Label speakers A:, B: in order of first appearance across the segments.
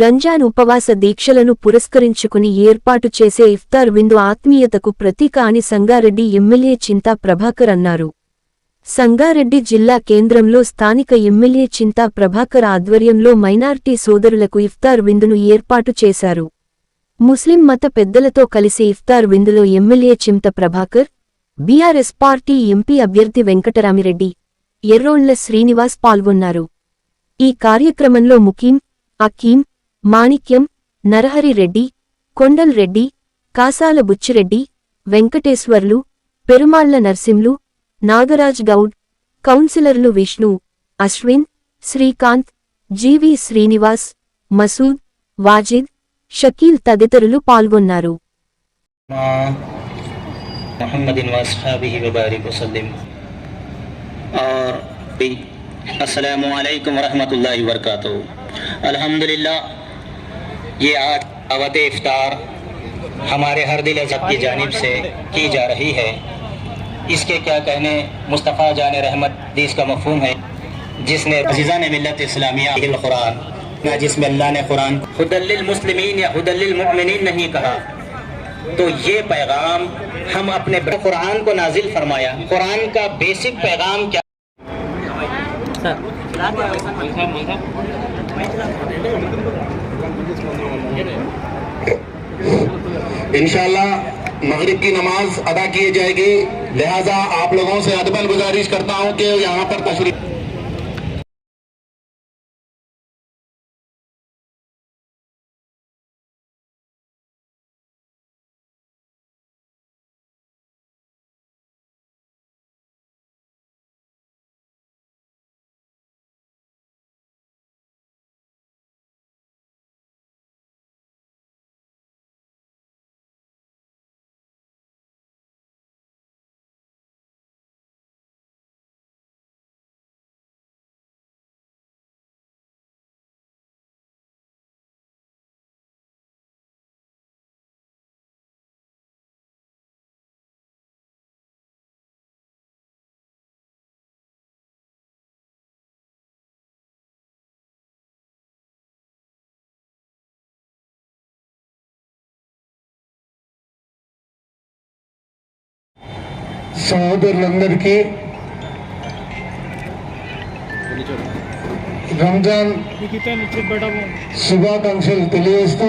A: రంజాన్ ఉపవాస దీక్షలను పురస్కరించుకుని ఏర్పాటు చేసే ఇఫ్తార్ విందు ఆత్మీయతకు ప్రతీక అని సంగారెడ్డి ఎమ్మెల్యే చింతా ప్రభాకర్ అన్నారు. సంగారెడ్డి జిల్లా కేంద్రంలో స్థానిక ఎమ్మెల్యే చింతా ప్రభాకర్ ఆధ్వర్యంలో మైనార్టీ సోదరులకు ఇఫ్తార్ విందును ఏర్పాటు చేశారు. ముస్లిం మత పెద్దలతో కలిసి ఇఫ్తార్ విందులో ఎమ్మెల్యే చింత ప్రభాకర్ బీఆర్ఎస్ పార్టీ ఎంపీ అభ్యర్థి వెంకటరామిరెడ్డి ఎర్రోళ్ళ శ్రీనివాస్ పాల్గొన్నారు. ఈ కార్యక్రమంలో ముకీం అకీం మాణిక్యం నరహరి రెడ్డి కొండల్ రెడ్డి కాసాల బుచ్చిరెడ్డి వెంకటేశ్వర్లు పెరుమాళ్ళ నర్సింలు నాగరాజ్ గౌడ్ కౌన్సిలర్లు విష్ణు అశ్విన్ శ్రీకాంత్ జీవి శ్రీనివాస్ మసూద్ వాజిద్ షకీల్ తదితరులు పాల్గొన్నారు.
B: అస్సలం అయికం వర్కాతూ. یہ آج اوت افطار ہمارے ہر دل عزت کی جانب سے کی جا رہی ہے۔ اس کے کیا کہنے، مصطفیٰ جان رحمت دیس کا مفہوم ہے، جس نے عزیزان ملت اسلامیہ القرآن، نہ جس میں اللہ نے قرآن خدل للمسلمین یا خدل للمؤمنین نہیں کہا۔ تو یہ پیغام ہم اپنے قرآن کو نازل فرمایا۔ قرآن کا بیسک پیغام کیا؟ سر
C: इंशाल्लाह मगरिब की नमाज़ अदा की जाएगी। लिहाजा आप लोगों से अदबन गुजारिश करता हूँ कि यहाँ पर तशरीफ़ సహోదరులందరికీ రంజాన్ శుభాకాంక్షలు తెలియజేస్తూ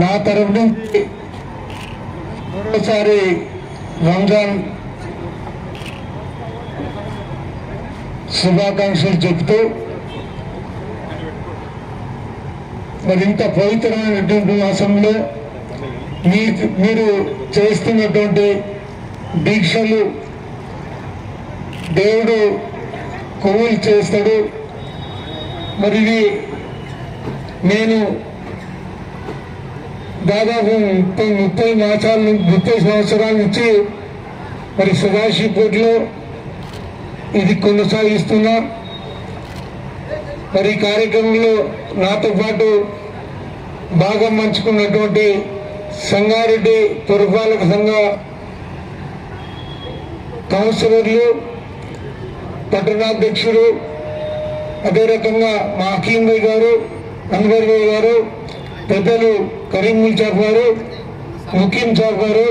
C: నా తరఫు నుంచి మరోసారి రంజాన్ శుభాకాంక్షలు చెప్తూ మరింత పవిత్రమైనటువంటి మాసంలో మీ మీరు చేస్తున్నటువంటి దీక్షలు దేవుడు కొవ్వులు చేస్తాడు. మరి ఇవి నేను దాదాపు ముప్పై ముప్పై మాసాల నుంచి ముప్పై సంవత్సరాల నుంచి మరి సుభాషిపూట్లో ఇది కొనసాగిస్తున్నా. మరి కార్యక్రమంలో నాతో పాటు బాగా మంచుకున్నటువంటి సంగారెడ్డి పురపాలక సంఘ కౌన్సిలర్లు పట్టణాధ్యక్షుడు అదే రకంగా మా హకీం భాయ్ గారు అన్వర్ భాయ్ గారు పెద్దలు కరీం ముల్చాఫ్ గారు ముకీం సాబ్ గారు